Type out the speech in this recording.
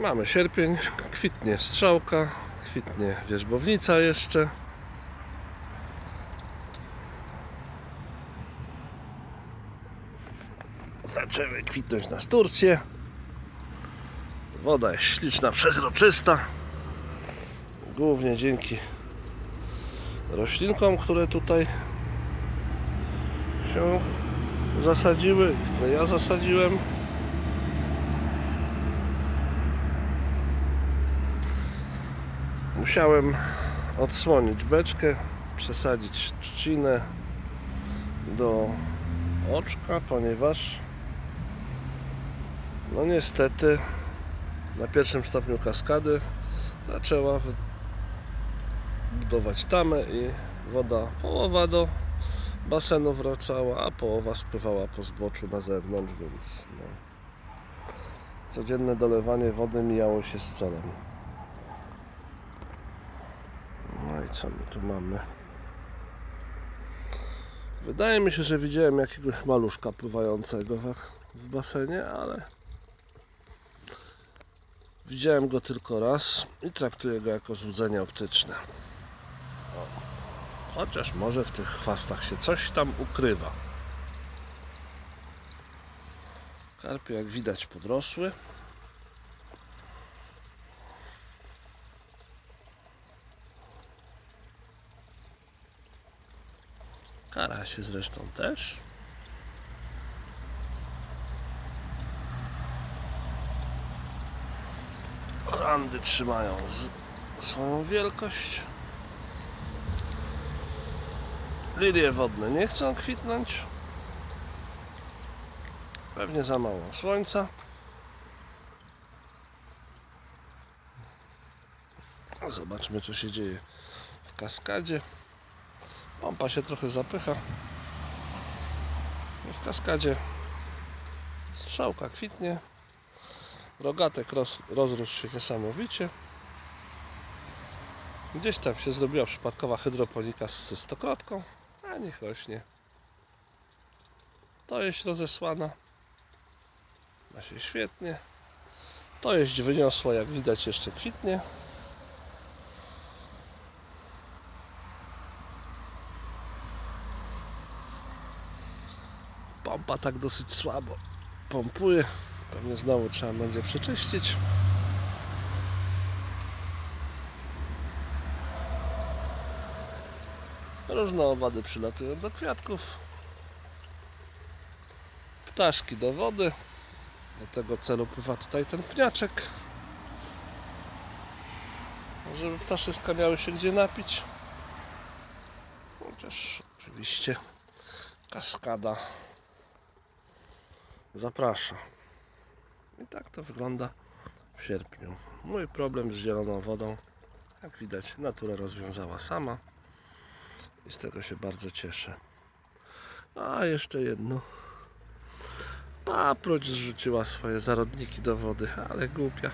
Mamy sierpień, kwitnie strzałka, kwitnie wierzbownica jeszcze. Zaczęły kwitnąć na sturcie. Woda jest śliczna, przezroczysta. Głównie dzięki roślinkom, które tutaj się zasadziły, które ja zasadziłem. Musiałem odsłonić beczkę, przesadzić trzcinę do oczka, ponieważ no niestety na pierwszym stopniu kaskady zaczęła budować tamę i woda połowa do basenu wracała, a połowa spływała po zboczu na zewnątrz, więc no, codzienne dolewanie wody mijało się z celem. No i co my tu mamy? Wydaje mi się, że widziałem jakiegoś maluszka pływającego w, basenie, ale widziałem go tylko raz i traktuję go jako złudzenie optyczne. Chociaż może w tych chwastach się coś tam ukrywa. Karpie jak widać podrosły. Karasie zresztą też. Randy trzymają swoją wielkość. Lilie wodne nie chcą kwitnąć. Pewnie za mało słońca. Zobaczmy co się dzieje w kaskadzie. Pompa się trochę zapycha. W kaskadzie strzałka kwitnie. Rogatek roz, rozrósł się niesamowicie. Gdzieś tam się zrobiła przypadkowa hydroponika z- stokrotką, a niech rośnie. To jest rozesłana. Ma się świetnie. To jest wyniosła, jak widać jeszcze kwitnie. Pompa tak dosyć słabo pompuje. Pewnie znowu trzeba będzie przeczyścić. Różne owady przylatują do kwiatków. Ptaszki do wody. Do tego celu pływa tutaj ten pniaczek. Żeby ptaszyska miały się gdzie napić. Chociaż oczywiście kaskada zaprasza. I tak to wygląda w sierpniu. Mój problem z zieloną wodą, jak widać, natura rozwiązała sama i z tego się bardzo cieszę. A jeszcze jedno. Paproć zrzuciła swoje zarodniki do wody, ale głupia.